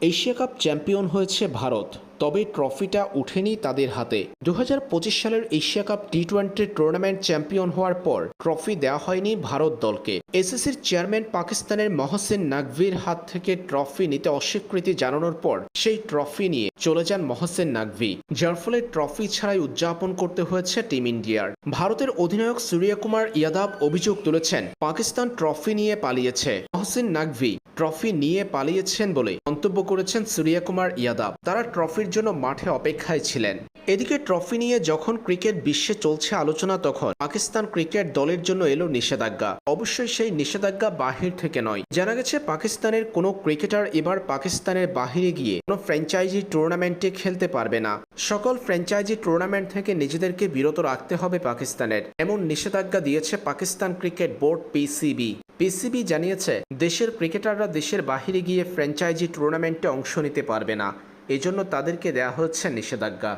Asia cup champion হয়েছে ভারত। তবে ট্রফিটা উঠেনি তাদের হাতে। দু হাজার পঁচিশ সালের Asia cup T twenty tournament champion হওয়ার পর ট্রফি দেওয়া হয়নি ভারত দলকে। এসএসসির চেয়ারম্যান পাকিস্তানের মহসিন নাকভির হাত থেকে ট্রফি নিতে অস্বীকৃতি জানানোর পর সেই ট্রফি নিয়ে চলে যান মহসিন নাকভি যার ফলে ট্রফি ছাড়াই উদযাপন করতে হয়েছে টিম ইন্ডিয়ার। ভারতের অধিনায়ক সূর্যকুমার ইয়াদাব অভিযোগ তুলেছেন, পাকিস্তান ট্রফি নিয়ে পালিয়েছে। মহসেন নাকভি ট্রফি নিয়ে পালিয়েছেন বলে মন্তব্য করেছেন সূর্যকুমার ইয়াদাব। তারা ট্রফির জন্য মাঠে অপেক্ষায় ছিলেন। এদিকে ট্রফি নিয়ে যখন ক্রিকেট বিশ্বে চলছে আলোচনা, তখন পাকিস্তান ক্রিকেট দলের জন্য এলো নিষেধাজ্ঞা। অবশ্যই সেই নিষেধাজ্ঞা বাহির থেকে নয়। জানা গেছে, পাকিস্তানের কোনো ক্রিকেটার এবার পাকিস্তানের বাহিরে গিয়ে কোনো ফ্র্যাঞ্চাইজি টুর্নামেন্টে খেলতে পারবে না। সকল ফ্র্যাঞ্চাইজি টুর্নামেন্ট থেকে নিজেদেরকে বিরত রাখতে হবে পাকিস্তানের। এমন নিষেধাজ্ঞা দিয়েছে Pakistan cricket board PCB. PCB জানিয়েছে, দেশের ক্রিকেটাররা দেশের বাহিরে গিয়ে ফ্র্যাঞ্চাইজি টুর্নামেন্টে অংশ নিতে পারবে না। এজন্য তাদেরকে দেয়া হচ্ছে নিষেধাজ্ঞা।